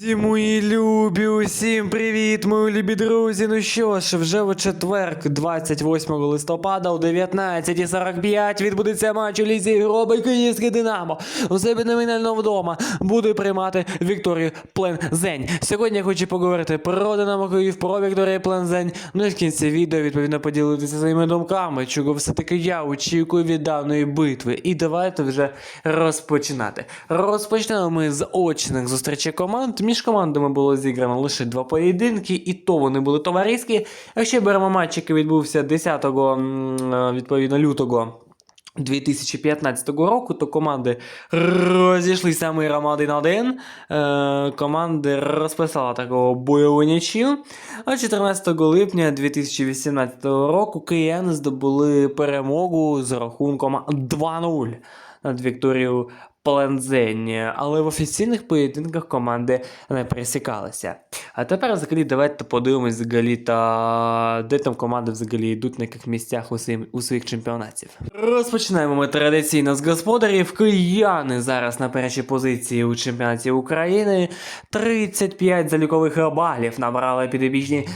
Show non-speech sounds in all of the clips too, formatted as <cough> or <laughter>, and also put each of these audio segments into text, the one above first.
Всі мої любі, усім привіт, мої любі друзі. Ну що ж, вже у четверг, 28 листопада о 19.45 відбудеться матч у лізі Європи Київське Динамо. У себе номінально вдома буде приймати Вікторію Плензень. Сьогодні я хочу поговорити про Динамо Київ, про Вікторію Плензень. Ну і в кінці відео відповідно поділитися своїми думками, чого все-таки я очікую від даної битви. І давайте вже розпочинати. Розпочнемо ми з очних зустрічей команд. Між командами було зіграно лише два поєдинки, і то вони були товариські. Якщо беремо матч, який відбувся 10 е, відповідно лютого. 2015 року, то команди розійшлися миром один на один. Е, команди розписала такого бойову нічю. А 14 липня 2018 року кияни здобули перемогу з рахунком 2-0 над Вікторією Плензені, але в офіційних поєдинках команди не пересікалися. А тепер взагалі давайте подивимось взагалі та де там команди взагалі йдуть на яких місцях у, своїм, у своїх чемпіонатів. Розпочинаємо ми традиційно з господарів. Кияни зараз на першій позиції у чемпіонаті України. 35 залікових балів набрали підопічні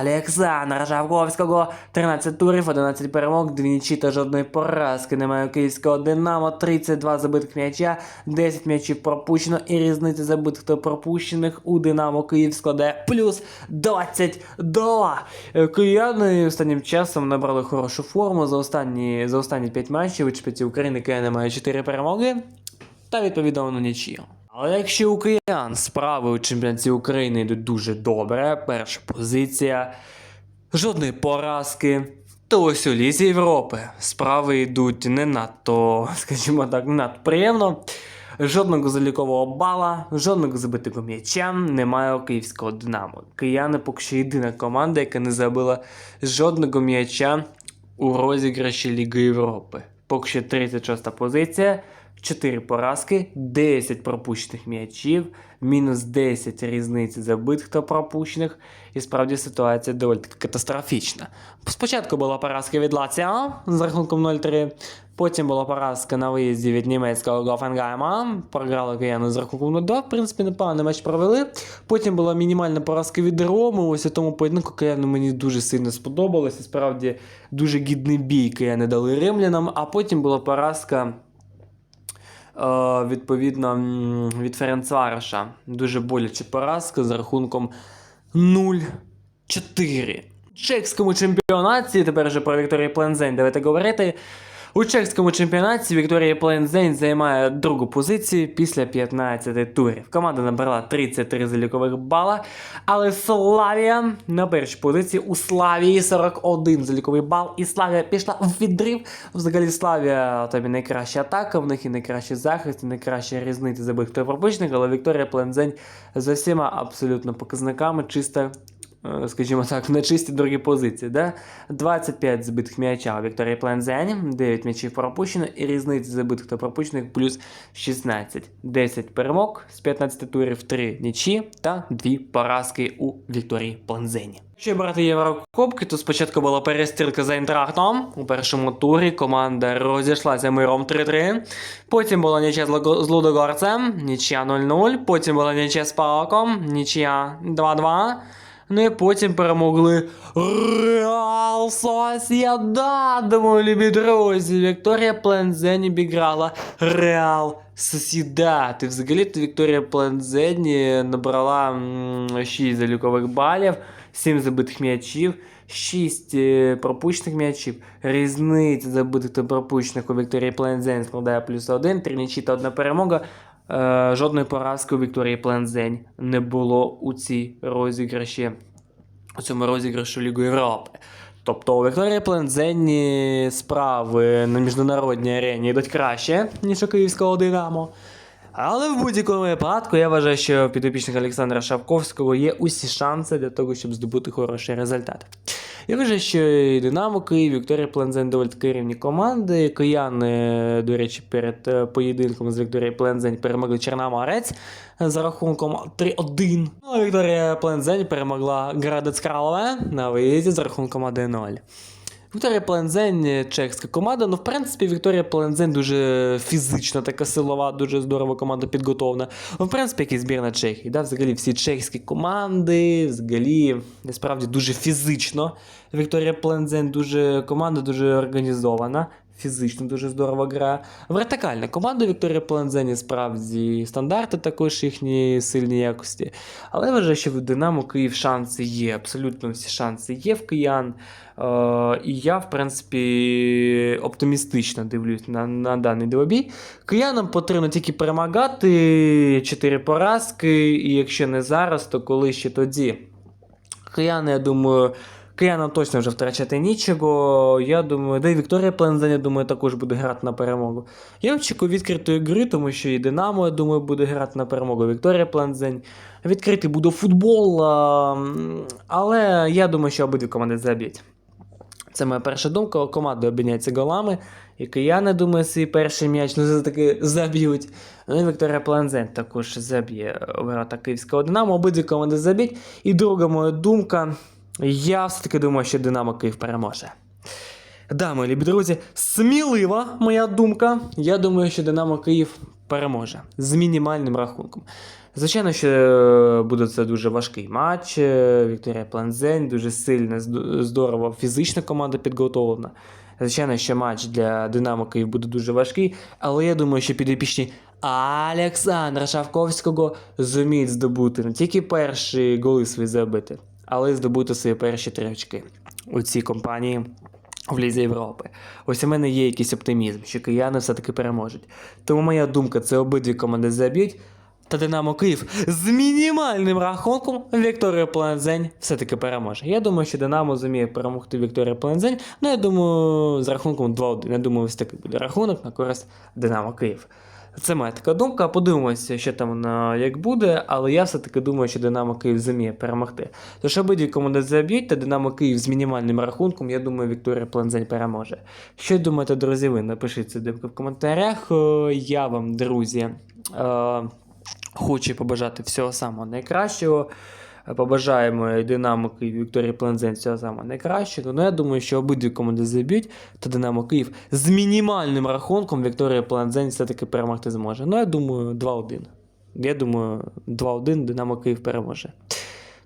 Олександра Жавковського. 13 турів, 11 перемог, 2 нічі та жодної поразки. Немає київського Динамо, 32 забитих м'яча, 10 м'ячів пропущено і різниця забитих та пропущених у Динамо Київ складає плюс 22. Е, Кияни останнім часом набрали хорошу форму за останні, за останні 5 матчів у чемпіонаті України Кияни має 4 перемоги та відповідно на нічию. Але якщо у киян справи у чемпіонаті України йдуть дуже добре, перша позиція, жодної поразки, то ось у Лізі Європи справи йдуть не надто, <laughs> скажімо так, не надто приємно. Жодного залікового бала, жодного забитого м'яча немає у київського Динамо. Кияни поки що єдина команда, яка не забила жодного м'яча у розіграші Ліги Європи. Поки що 36 позиція, 4 поразки, 10 пропущених м'ячів, мінус 10 різниці забитих та пропущених. І справді ситуація доволі катастрофічна. Спочатку була поразка від Лаціо з рахунком 0-3. Потім була поразка на виїзді від німецького Гофенгайма. Програли кияни з рахунком 0-2. В принципі, непоганий матч провели. Потім була мінімальна поразка від Роми. Ось у тому поєдинку кияни мені дуже сильно сподобалося. Справді дуже гідний бій кияни дали римлянам. А потім була поразка. Е, Відповідно від Ференцвареша. Дуже боляча поразка з рахунком 0-4. В чеському чемпіонаті, тепер вже про Вікторію Плензень давайте говорити. У чеському чемпіонаті Вікторія Плензень займає другу позицію після 15 турів. Команда набрала 33 залікових бала, але Славія на першій позиції. У Славії 41 заліковий бал, і Славія пішла в відрив. Взагалі Славія тобі найкраща атака, в них і найкращий захист, і найкраща різниця забитих та пропущених, але Вікторія Плензень за всіма абсолютно показниками чисто е, скажімо так, на чисті другі позиції. Да? 25 збитих м'яча у Вікторії Плензені, 9 м'ячів пропущено, і різниця забитих та пропущених плюс 16. 10 перемог з 15 турів, 3 нічі та 2 поразки у Вікторії Плензені. Якщо брати Єврокубки, то спочатку була перестрілка за Інтрахтом. У першому турі команда розійшлася миром 3-3. Потім була нічия з Лудогорцем, нічия 0-0. Потім була нічия з Паоком, нічия 2-2. Ну і потім перемогли Реал Сосєдад, мої любі друзі. Вікторія Плензені обіграла Реал Сосєдад. І взагалі то Вікторія Плензені набрала 6 залікових балів, 7 забитих м'ячів. 6 пропущених м'ячів. Різниця забитих та пропущених у Вікторії Плензень складає плюс 1, 3 нічі та одна перемога. Е, жодної поразки у Вікторії Плензень не було у цій розіграші, у цьому розіграшу Лігу Європи. Тобто у Вікторії Плензенні справи на міжнародній арені йдуть краще, ніж у київського Динамо. Але в будь-якому випадку я вважаю, що підопічник Олександра Шавковського є усі шанси для того, щоб здобути хороший результат. Я вже ще і Динамо Київ, Вікторія Плензень доволі таки рівні команди. Кияни, до речі, перед е, поєдинком з Вікторією Плензень перемогли Чорноморець за рахунком 3-1. Ну, а Вікторія Плензень перемогла Градець Кралове на виїзді з рахунком 1-0. Вікторія Плензень чехська чеська команда. Ну, в принципі, Вікторія Плензень дуже фізична, така силова, дуже здорова команда підготовлена. Ну, в принципі, як і збірна Чехії. Да? Взагалі всі чеські команди, взагалі, насправді дуже фізично. Вікторія Плензень дуже команда дуже організована. Фізично дуже здорово грає. Вертикальна команда Вікторія Плензені справді стандарти також їхні сильні якості. Але я вважаю, що в Динамо Київ шанси є. Абсолютно всі шанси є в киян. Е, і я, в принципі, оптимістично дивлюсь на, на даний двобій. Киянам потрібно тільки перемагати 4 поразки, і якщо не зараз, то коли ще тоді. Кияни, я думаю. Киянам точно вже втрачати нічого. Я думаю, да і Вікторія Плензен, я думаю, також буде грати на перемогу. Я очікую відкритої гри, тому що і Динамо, я думаю, буде грати на перемогу. Вікторія Плензень. Відкритий буде футбол. Але я думаю, що обидві команди заб'ють. Це моя перша думка. Команди обміняються голами. І кияни, думаю, свій перший м'яч ну, все-таки заб'ють. Ну і Вікторія Плензен також заб'є ворота Київського Динамо. Обидві команди заб'ють. І друга моя думка. Я все-таки думаю, що Динамо Київ переможе. Да, мої любі друзі, смілива моя думка. Я думаю, що Динамо Київ переможе з мінімальним рахунком. Звичайно, що е, буде це дуже важкий матч. е, Вікторія Планзень, дуже сильна, здорова фізична команда підготовлена. Звичайно, що матч для Динамо Київ буде дуже важкий, але я думаю, що підопічні Олександра Шавковського зуміють здобути не тільки перші голи свої забити, але здобути свої перші три очки у цій компанії в Лізі Європи. Ось у мене є якийсь оптимізм, що кияни все-таки переможуть. Тому моя думка це обидві команди заб'ють. Та Динамо Київ з мінімальним рахунком Вікторія Плензень все-таки переможе. Я думаю, що Динамо зуміє перемогти Вікторія Плензень. Ну, я думаю, з рахунком 2-1. Я думаю, ось такий буде рахунок на користь Динамо Київ. Це моя така думка. Подивимося, що там воно як буде, але я все-таки думаю, що Динамо Київ зуміє перемогти. Тож обидві команди заб'ють, та Динамо Київ з мінімальним рахунком, я думаю, Вікторія Плензень переможе. Що думаєте, друзі, ви напишіть думку в коментарях. Е, Я вам, друзі, е, хочу побажати всього самого найкращого. Побажаємо Динамо Київ Вікторії Плензен всього самого найкращого. Ну, я думаю, що обидві команди заб'ють, то Динамо Київ з мінімальним рахунком Вікторія Плензен все-таки перемогти зможе. Ну, я думаю, 2-1. Я думаю, 2-1 Динамо Київ переможе.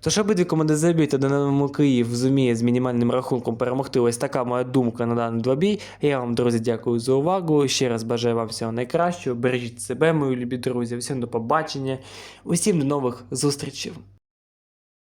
Тож обидві команди заб'ють, а Динамо Київ зуміє з мінімальним рахунком перемогти. Ось така моя думка на даний двобій. Я вам, друзі, дякую за увагу. Ще раз бажаю вам всього найкращого. Бережіть себе, мої любі друзі. Всім до побачення. Усім до нових зустрічей.